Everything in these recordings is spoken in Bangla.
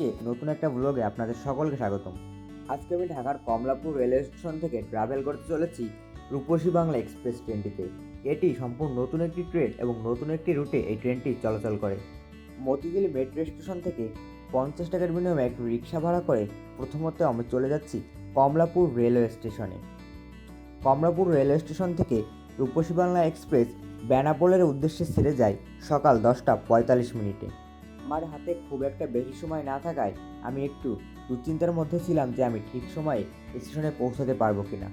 আজকে নতুন একটা ব্লগে আপনাদের সকলকে স্বাগতম। আজকে আমি ঢাকার কমলাপুর রেলওয়ে স্টেশন থেকে ট্রাভেল করতে চলেছি রূপসী বাংলা এক্সপ্রেস ট্রেনটিতে এটি সম্পূর্ণ নতুন একটি ট্রেন এবং নতুন একটি রুটে এই ট্রেনটি চলাচল করে। মতিঝিল মেট্রো স্টেশন থেকে পঞ্চাশ টাকার বিনিময়ে একটি রিক্সা ভাড়া করে প্রথমত আমি চলে যাচ্ছি কমলাপুর রেলওয়ে স্টেশনে। কমলাপুর রেলওয়ে স্টেশন থেকে রূপসী বাংলা এক্সপ্রেস বেনাপোলের উদ্দেশ্যে ছেড়ে যায় সকাল দশটা পঁয়তাল্লিশ মিনিটে। আমার হাতে খুব একটা বেশি সময় না থাকায় আমি একটু দুশ্চিন্তার মধ্যে ছিলাম যে আমি ঠিক সময়ে স্টেশনে পৌঁছাতে পারব কিনা।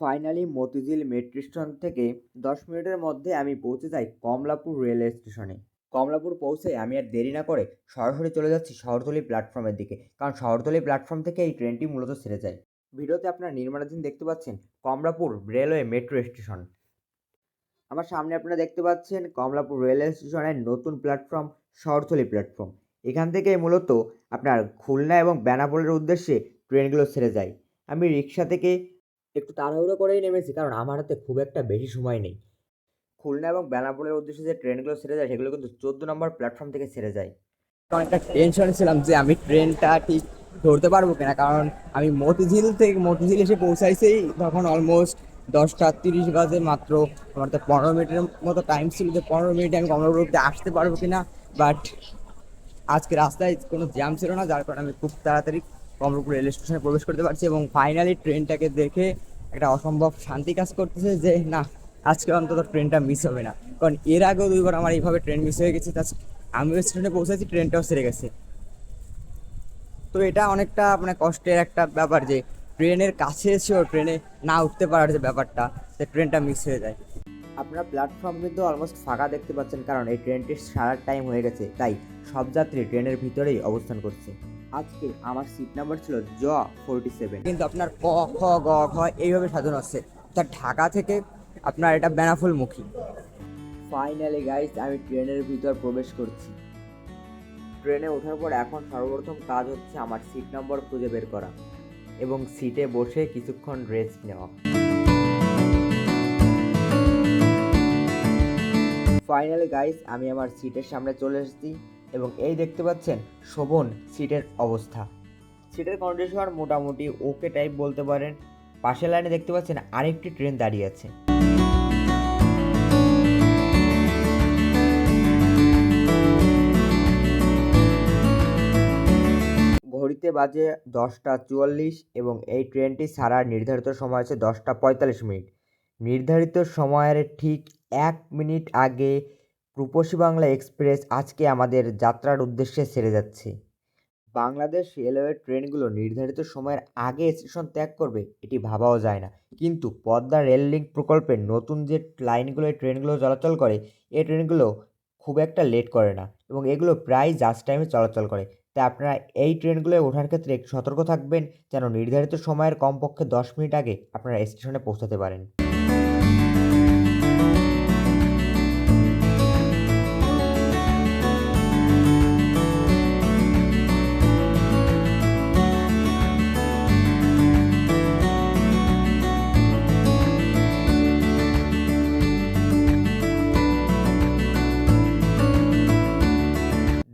ফাইনালি মতিঝিল মেট্রো স্টেশন থেকে দশ মিনিটের মধ্যে আমি পৌঁছে যাই কমলাপুর রেলওয়ে স্টেশনে কমলাপুর পৌঁছে আমি আর দেরি না করে সরাসরি চলে যাচ্ছি শহরতলি প্ল্যাটফর্মের দিকে, কারণ শহরতলি প্ল্যাটফর্ম থেকে এই ট্রেনটি মূলত ছেড়ে যায়। ভিডিওতে আপনারা নির্মাণাধীন দেখতে পাচ্ছেন কমলাপুর রেলওয়ে মেট্রো স্টেশন আমার সামনে আপনারা দেখতে পাচ্ছেন কমলাপুর রেলওয়ে স্টেশনের নতুন প্ল্যাটফর্ম, শহরতলি প্ল্যাটফর্ম। এখান থেকে মূলত আপনার খুলনা এবং বেনাপোলের উদ্দেশ্যে ট্রেনগুলো ছেড়ে যায়। আমি রিক্সা থেকে একটু তাড়াহুড়ো করেই নেমেছি, কারণ আমার হাতে খুব একটা বেশি সময় নেই। খুলনা এবং বেনাপোলের উদ্দেশ্যে যে ট্রেনগুলো ছেড়ে যায়, সেগুলো কিন্তু চোদ্দ নম্বর প্ল্যাটফর্ম থেকে ছেড়ে যায়। অনেকটা টেনশন ছিলাম যে আমি ট্রেনটা ঠিক ধরতে পারব কিনা, কারণ আমি মতিঝিল থেকে, মতিঝিল এসে পৌঁছাইছেই তখন অলমোস্ট দশটা তিরিশ বাজে মাত্র। আমার তো পনেরো মিনিটের মতো টাইম ছিল যে পনেরো মিনিটে আমি কমলাপুরতে আসতে পারব কিনা। বাট আজকে রাস্তায় কোনো জ্যাম ছিল না, যার কারণে আমি খুব তাড়াতাড়ি কমলাপুর রেল স্টেশনে প্রবেশ করতে পারছি এবং ফাইনালি ট্রেনটাকে দেখে একটা অসম্ভব শান্তি কাজ করতেছে যে, না, আজকে অন্তত ট্রেনটা মিস হবে না। কারণ এর আগেও দুইবার আমার এইভাবে ট্রেন মিস হয়ে গেছে। তা আমিও স্টেশনে পৌঁছেছি ট্রেনটাও সেরে গেছে। তো এটা অনেকটা মানে কষ্টের একটা ব্যাপার যে ট্রেনের কাছে এসেও ট্রেনে না উঠতে পারার যে ব্যাপারটা সে ট্রেনটা মিস হয়ে যায়। আপনার প্ল্যাটফর্ম কিন্তু অলমোস্ট ফাঁকা দেখতে পাচ্ছেন কারণ এই ট্রেনটির সারার টাইম হয়ে গেছে। তাই সব যাত্রী ট্রেনের ভিতরেই অবস্থান করছে। আজকে আমার সিট নাম্বার ছিল জ ফোরটি সেভেন কিন্তু আপনার ক খ গ খ এইভাবে সাজানো আছে। তা ঢাকা থেকে আপনার এটা বেনাফুলমুখী। ফাইনালি গাইস আমি ট্রেনের ভিতর প্রবেশ করছি। ট্রেনে ওঠার পর এখন সর্বপ্রথম কাজ হচ্ছে আমার সিট নম্বর খুঁজে বের করা। এবং সিটে বসে কিছুক্ষণ রেস্ট নেওয়া। ফাইনালি গাইস আমি আমার সিটের সামনে চলে এসেছি এবং এই দেখতে পাচ্ছেন শোভন সিটের অবস্থা। সিটের কন্ডিশন মোটামুটি ওকে টাইপ বলতে পারেন। পাশের লাইনে দেখতে পাচ্ছেন আরেকটি ট্রেন দাঁড়িয়ে আছে। ঘড়িতে বাজে, দশটা চুয়াল্লিশ এবং এই ট্রেনটি ছাড়ার নির্ধারিত সময় আছে দশটা পঁয়তাল্লিশ মিনিট। নির্ধারিত সময়ের ঠিক এক মিনিট আগে রূপসী বাংলা এক্সপ্রেস আজকে আমাদের যাত্রার উদ্দেশ্যে ছেড়ে যাচ্ছে। বাংলাদেশ রেলওয়ে ট্রেনগুলো নির্ধারিত সময়ের আগে স্টেশন ত্যাগ করবে, এটি ভাবাও যায় না। কিন্তু পদ্মা রেল লিঙ্ক প্রকল্পের নতুন যে লাইনগুলো, এই ট্রেনগুলো চলাচল করে, এই ট্রেনগুলো খুব একটা লেট করে না এবং এগুলো প্রায় জাস্ট টাইমে চলাচল করে। তাই আপনারা এই ট্রেনগুলোয় ওঠার ক্ষেত্রে সতর্ক থাকবেন যেন নির্ধারিত সময়ের কমপক্ষে দশ মিনিট আগে আপনারা স্টেশনে পৌঁছাতে পারেন।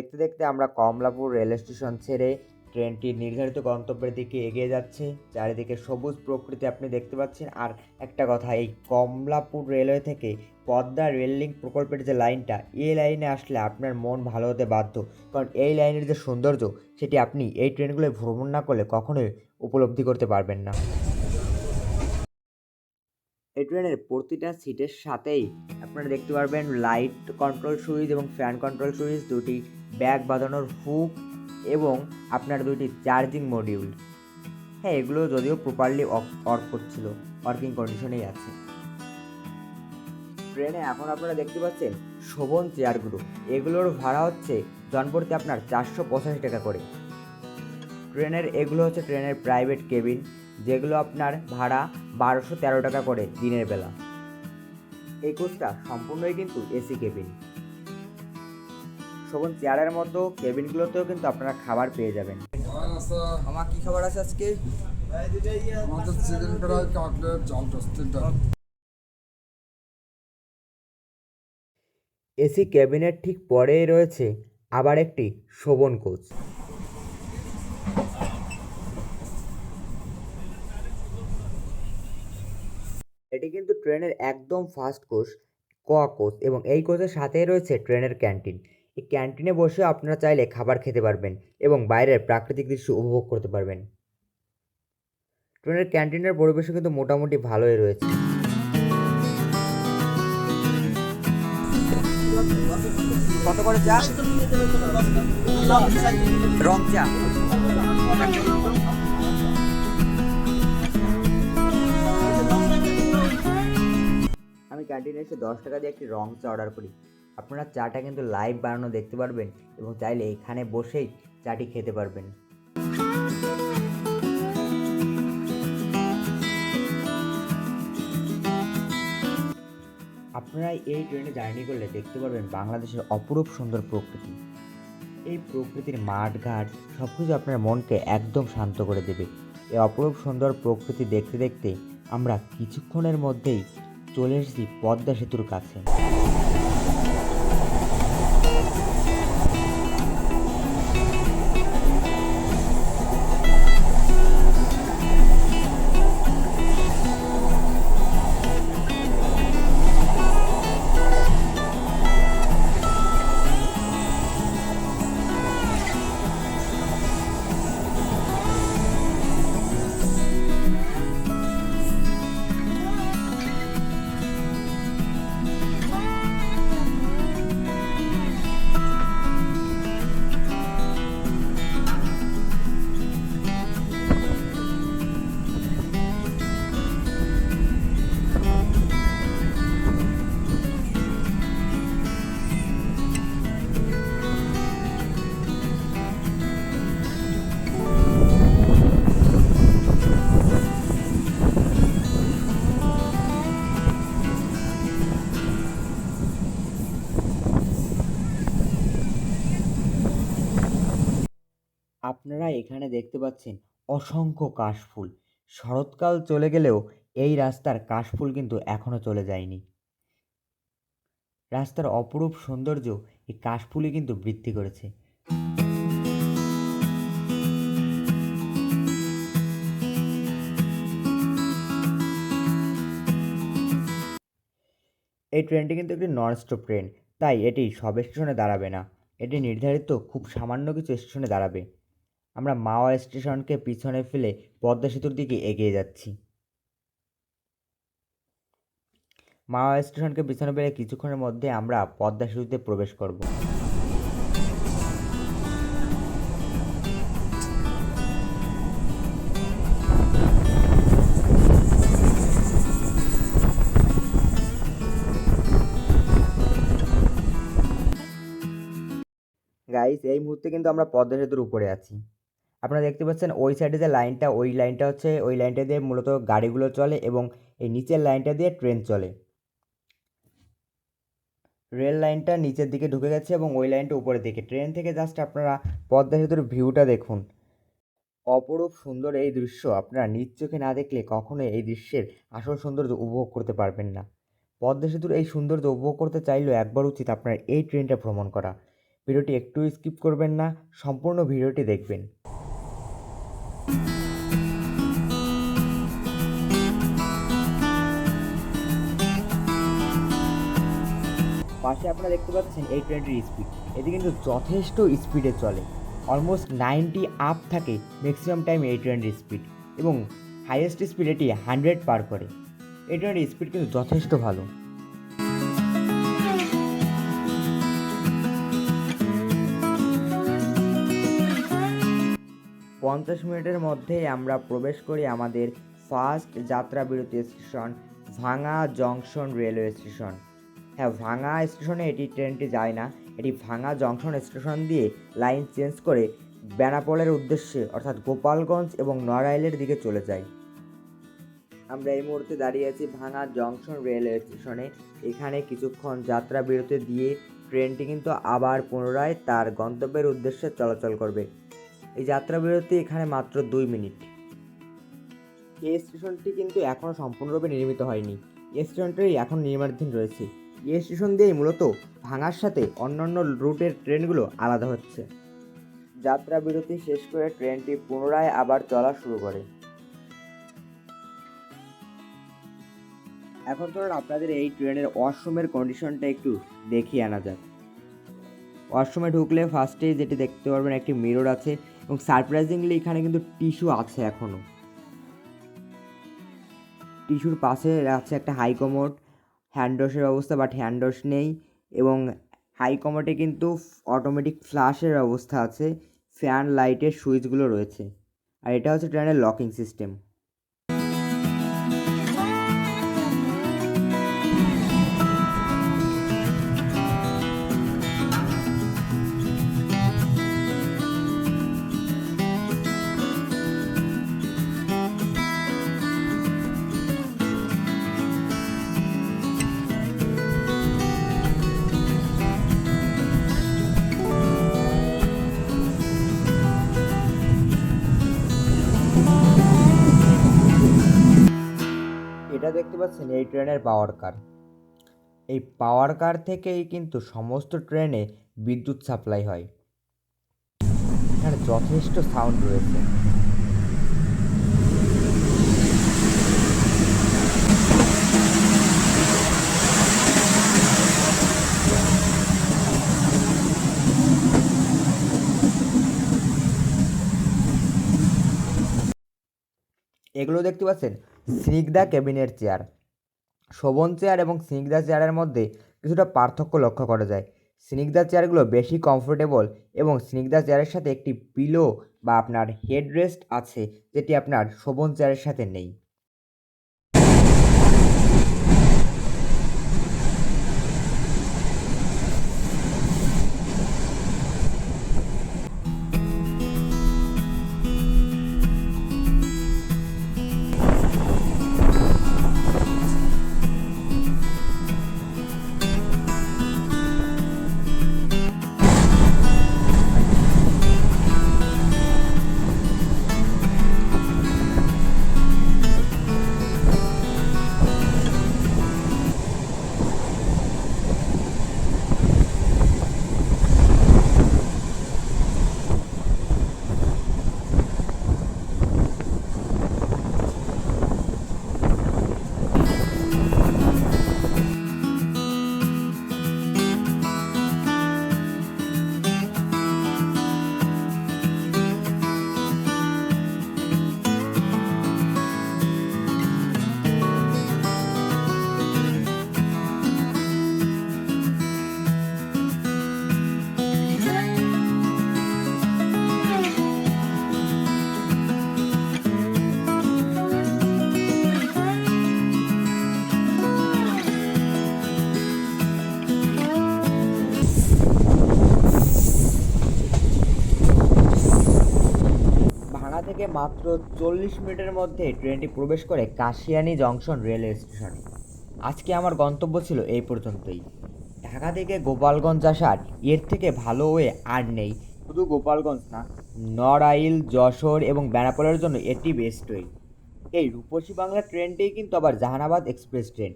দেখতে দেখতে আমরা কমলাপুর রেল স্টেশন ছেড়ে ট্রেনটি নির্ধারিত গন্তব্যের দিকে এগিয়ে যাচ্ছে। চারিদিকে সবুজ প্রকৃতি আপনি দেখতে পাচ্ছেন। আর একটা কথা, এই কমলাপুর রেলওয়ে থেকে পদ্মা রেল প্রকল্পের যে লাইনটা, এই লাইনে আসলে আপনার মন ভালো হতে বাধ্য। কারণ এই লাইনের যে সৌন্দর্য, সেটি আপনি এই ট্রেনগুলোয় ভ্রমণ না করলে কখনোই উপলব্ধি করতে পারবেন না। এই ট্রেনের প্রতিটা সিটের সাথেই আপনারা দেখতে পারবেন লাইট কন্ট্রোল সুইচ এবং ফ্যান কন্ট্রোল সুইচ দুটি ব্যাগ বাঁধানোর হুক এবং আপনার দুটি চার্জিং মডিউল হ্যাঁ এগুলো যদিও প্রপারলি ওয়ার্ক করছিল ওয়ার্কিং কন্ডিশনেই আছে। ট্রেনে এখন আপনারা দেখতে পাচ্ছেন শোভন চেয়ারগুলো এগুলোর ভাড়া হচ্ছে জনপ্রতি আপনার চারশো পঁচাশি টাকা করে। ট্রেনের, এগুলো হচ্ছে ট্রেনের প্রাইভেট কেবিন যেগুলো আপনার ভাড়া বারোশো তেরো টাকা করে দিনের বেলা। এই কোচটা সম্পূর্ণই কিন্তু এসি কেবিন শোভন চেয়ারের মতো কেবিনগুলোতেও কিন্তু আপনারা খাবার পেয়ে যাবেন। আমার কি খাবার আছে আজকে? আমাদের চিকেন কড়াই কাটলেট জাল ডাল। এসি কেবিনের ঠিক পরেই রয়েছে আবার একটি শোভন কোচ। এটি কিন্তু ট্রেনের একদম ফার্স্ট কোচ ক কোচ এবং এই কোচের সাথেই রয়েছে ট্রেনের ক্যান্টিন এই ক্যান্টিনে বসে আপনারা চাইলে খাবার খেতে পারবেন এবং বাইরের প্রাকৃতিক দৃশ্য উপভোগ করতে পারবেন। ট্রেনের ক্যান্টিনের পরিবেশও কিন্তু মোটামুটি ভালোই রয়েছে। কত করে চা? রং চা। ক্যান্টিনে এসে দশ টাকা দিয়ে একটি রং চা অর্ডার করি। আপনারা চাটা কিন্তু লাইভ বানানো দেখতে পারবেন এবং চাইলে এখানে বসেই চাটি খেতে পারবেন। আপনারা এই ট্রেনে জার্নি করলে দেখতে পারবেন বাংলাদেশের অপরূপ সুন্দর প্রকৃতি। এই প্রকৃতির মাঠ ঘাট সব কিছু আপনার মনকে একদম শান্ত করে দেবে। এই অপরূপ সুন্দর প্রকৃতি দেখতে দেখতে আমরা কিছুক্ষণের মধ্যেই চলে এসেছি পদ্মা সেতুর কাছে। এখানে দেখতে পাচ্ছেন অসংখ্য কাশফুল। শরৎকাল চলে গেলেও এই রাস্তার কাশফুল কিন্তু এখনও চলে যায়নি। রাস্তার অপরূপ সৌন্দর্য এই কাশফুলই কিন্তু বৃদ্ধি করেছে। এই ট্রেনটি কিন্তু একটি নন স্টপ ট্রেন, তাই এটি সব স্টেশনে দাঁড়াবে না। এটি নির্ধারিত খুব সামান্য কিছু স্টেশনে দাঁড়াবে। আমরা মাওয়া স্টেশনকে পিছনে ফেলে পদ্মা সেতুর দিকে এগিয়ে যাচ্ছি। মাওয়া স্টেশনকে পিছনে ফেলে কিছুক্ষণের মধ্যে আমরা পদ্মা সেতুতে প্রবেশ করব। গাইস এই মুহূর্তে কিন্তু আমরা পদ্মা সেতুর উপরে আছি। আপনারা দেখতে পাচ্ছেন ওই সাইডে যে লাইনটা ওই লাইনটা হচ্ছে, ওই লাইনটা দিয়ে মূলত গাড়িগুলো চলে এবং এই নিচের লাইনটা দিয়ে ট্রেন চলে। রেল লাইনটা নিচের দিকে ঢুকে গেছে এবং ওই লাইনটা উপরের দিকে। ট্রেন থেকে জাস্ট আপনারা পদ্মা সেতুর ভিউটা দেখুন। অপরূপ সুন্দর এই দৃশ্য আপনারা নিজ চোখে না দেখলে কখনোই এই দৃশ্যের আসল সৌন্দর্য উপভোগ করতে পারবেন না। পদ্মা সেতুর এই সৌন্দর্য উপভোগ করতে চাইলেও একবার উচিত আপনার এই ট্রেনটা ভ্রমণ করা। ভিডিওটি একটু স্কিপ করবেন না, সম্পূর্ণ ভিডিওটি দেখবেন। পাশে আপনারা দেখতে পাচ্ছেন এই ট্রেনটির স্পিড এটি কিন্তু যথেষ্ট স্পিডে চলে। অলমোস্ট নাইনটি আপ থাকে ম্যাক্সিমাম টাইম এই ট্রেনটির স্পিড এবং হাইয়েস্ট স্পিড এটি হান্ড্রেড পার করে। এই ট্রেনের স্পিড কিন্তু যথেষ্ট ভালো। পঞ্চাশ মিনিটের মধ্যেই আমরা প্রবেশ করি আমাদের ফার্স্ট যাত্রা বিরতি স্টেশন ভাঙা জংশন রেলওয়ে স্টেশন হ্যাঁ ভাঙা স্টেশনে এটি ট্রেনটি যায় না। এটি ভাঙা জংশন স্টেশন দিয়ে লাইন চেঞ্জ করে বেনাপোলের উদ্দেশ্যে, অর্থাৎ গোপালগঞ্জ এবং নড়াইলের দিকে চলে যায়। আমরা এই মুহূর্তে দাঁড়িয়ে আছি ভাঙা জংশন রেলওয়ে স্টেশনে। এখানে কিছুক্ষণ যাত্রা বিরতি দিয়ে ট্রেনটি কিন্তু আবার পুনরায় তার গন্তব্যের উদ্দেশ্যে চলাচল করবে। এই যাত্রা বিরতি এখানে মাত্র দুই মিনিট। এই স্টেশনটি কিন্তু এখনও সম্পূর্ণরূপে নির্মিত হয়নি। এই স্টেশনটি এখন নির্মাণাধীন রয়েছে। এই স্টেশন দিয়েই মূলত ভাঙার সাথে অন্যান্য রুটের ট্রেনগুলো আলাদা হচ্ছে। যাত্রা বিরতি শেষ করে ট্রেনটি পুনরায় আবার চলা শুরু করে। এখন ধরুন আপনাদের এই ট্রেনের ওয়াশরুমের কন্ডিশনটা একটু দেখিয়ে আনা যাক। ওয়াশরুমে ঢুকলে ফার্স্টেই যেটি দেখতে পারবেন একটি মিরর আছে এবং সারপ্রাইজিংলি এখানে কিন্তু টিস্যু আছে এখনও টিস্যুর পাশে আছে একটা হাই কমোড হ্যান্ডওয়াশের ব্যবস্থা বাট হ্যান্ডওয়াশ নেই। এবং হাই কমোডে কিন্তু অটোমেটিক ফ্লাশের ব্যবস্থা আছে। ফ্যান লাইটের সুইচগুলো রয়েছে। আর এটা হচ্ছে ট্রেনের লকিং সিস্টেম পাচ্ছেন এই ট্রেনের পাওয়ার কার এই পাওয়ার কার থেকেই কিন্তু সমস্ত ট্রেনে বিদ্যুৎ সাপ্লাই হয়। এখানে যথেষ্ট সাউন্ড রয়েছে। এগুলো দেখতে পাচ্ছেন? স্নিগ্ধা ক্যাবিনের চেয়ার। শোভন চেয়ার এবং স্নিগ্ধা চেয়ারের মধ্যে কিছুটা পার্থক্য লক্ষ্য করা যায়। স্নিগ্ধা চেয়ারগুলো বেশি কমফোর্টেবল এবং স্নিগ্ধা চেয়ারের সাথে একটি পিলো বা আপনার হেড রেস্ট আছে, যেটি আপনার শোভন চেয়ারের সাথে নেই। মাত্র চল্লিশ মিনিটের মধ্যে ট্রেনটি প্রবেশ করে কাশিয়ানি জংশন রেলওয়ে স্টেশনে। আজকে আমার গন্তব্য ছিল এই পর্যন্তই। ঢাকা থেকে গোপালগঞ্জ আসার এর থেকে ভালো ওয়ে আর নেই। শুধু গোপালগঞ্জ না, নড়াইল, যশোর এবং বেনাপোলের জন্য এটি বেস্ট ওয়ে এই রূপসী বাংলা ট্রেনটি কিন্তু আবার জাহানাবাদ এক্সপ্রেস ট্রেন।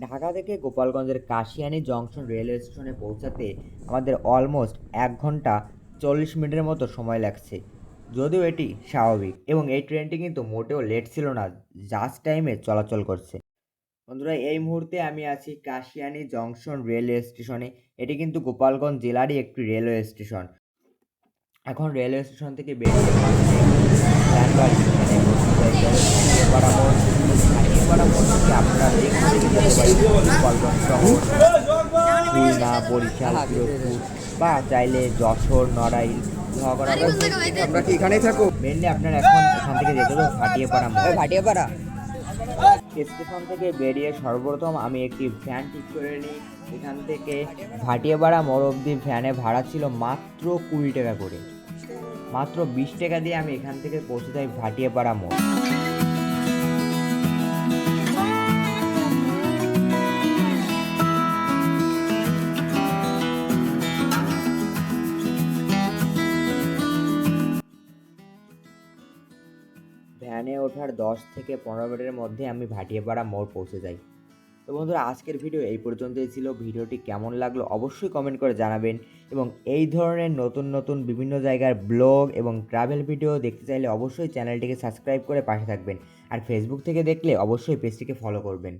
ঢাকা থেকে গোপালগঞ্জের কাশিয়ানি জংশন রেলওয়ে স্টেশনে পৌঁছাতে আমাদের অলমোস্ট এক ঘণ্টা চল্লিশ মিনিটের মতো সময় লাগছে। যদিও এটি স্বাভাবিক এবং এই ট্রেনটি কিন্তু মোটেও লেট ছিল না জাস্ট টাইমে চলাচল করছে বন্ধুরা এই মুহূর্তে আমি আছি কাশিয়ানি জংশন রেলওয়ে স্টেশনে এটি কিন্তু গোপালগঞ্জ জেলারই একটি রেলওয়ে স্টেশন এখন রেলওয়ে স্টেশন থেকে বেরিয়ে আপনারা বরিশাল বা চাইলে যশোর নড়াইল ঝগড়া আমরা কি এখানেই থাকো মেনলি আপনার এখন এখান থেকে যেতে হবে হাটিয়াপাড়া মোড় ভাটিয়াপাড়া স্টেশন থেকে বেরিয়ে সর্বপ্রথম আমি একটি ভ্যান ঠিক করে নিই। এখান থেকে ভাটিয়াপাড়া মোড় অব্দি ভ্যানে ভাড়া ছিল মাত্র কুড়ি টাকা করে। মাত্র বিশ টাকা দিয়ে আমি এখান থেকে পৌঁছে যাই ভাটিয়াপাড়া মোড় দশ থেকে পনেরো মিনিটের মধ্যে আমি ভাটিয়াপাড়া মোড় পৌঁছে যাই। তো বন্ধুরা, আজকের ভিডিও এই পর্যন্তই ছিল। ভিডিওটি কেমন লাগল অবশ্যই কমেন্ট করে জানাবেন এবং এই ধরনের নতুন নতুন বিভিন্ন জায়গার ব্লগ এবং ট্রাভেল ভিডিও দেখতে চাইলে অবশ্যই চ্যানেলটিকে সাবস্ক্রাইব করে পাশে থাকবেন। আর ফেসবুক থেকে দেখলে অবশ্যই পেজটিকে ফলো করবেন।